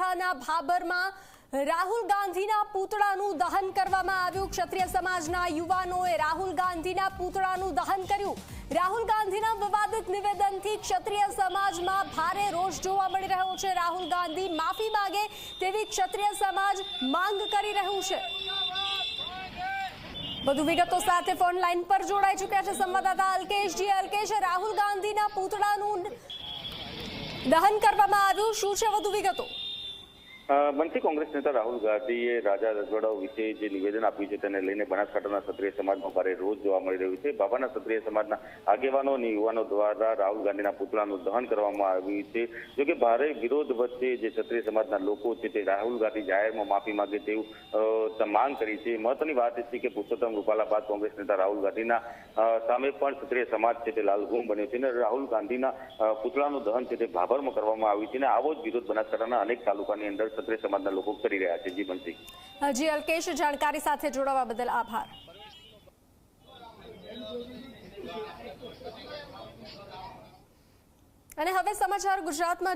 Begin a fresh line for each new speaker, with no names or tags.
બનાસકાંઠાના ભાબરમાં રાહુલ ગાંધીના પૂતળાનું દહન કરવામાં આવ્યું. ક્ષત્રિય સમાજના યુવાનોએ રાહુલ ગાંધીના પૂતળાનું દહન કર્યું. રાહુલ ગાંધીના વિવાદિત નિવેદનથી ક્ષત્રિય સમાજમાં ભારે રોષ જોવા મળી રહ્યો છે. રાહુલ ગાંધી માફી માગે તેવી ક્ષત્રિય સમાજ માંગ કરી રહ્યું છે. વધુ વિગતો સાથે ફોન લાઈન પર જોડાઈ ચૂક્યા છે સંવાદદાતા અલ્કેશજી અલ્કેશ, રાહુલ ગાંધીના પૂતળાનું દહન કરવામાં આવ્યું. શું છે વધુ વિગતો?
બનતી કોંગ્રેસ નેતા રાહુલ ગાંધીએ રાજા રજવાડાઓ વિશે જે નિવેદન આપ્યું છે તેને લઈને બનાસકાંઠાના ક્ષત્રિય સમાજમાં ભારે રોજ જોવા મળી રહ્યું છે. બાબાના ક્ષત્રિય સમાજના આગેવાનો અને યુવાનો દ્વારા રાહુલ ગાંધીના પુતળાનું દહન કરવામાં આવ્યું છે. જોકે ભારે વિરોધ વચ્ચે જે ક્ષત્રિય સમાજના લોકો છે તે રાહુલ ગાંધી જાહેરમાં માફી માંગે તેવું માંગ કરી છે. મહત્વની વાત એ છે કે પુરુષોત્તમ રૂપાલા બાદ કોંગ્રેસ નેતા રાહુલ ગાંધીના સામે પણ ક્ષત્રિય સમાજ છે તે લાલઘૂમ બન્યો છે અને રાહુલ ગાંધીના પુતળાનું દહન છે તે ભાભરમાં કરવામાં આવ્યું છે. અને આવો જ વિરોધ બનાસકાંઠાના અનેક તાલુકાની અંદર ક્ષત્રિય સમાજના લોકો કરી રહ્યા છે. જી બનશી
જી, અલ્કેશ, જાણકારી સાથે જોડાવા બદલ આભાર. અને હવે સમાચાર ગુજરાતમાં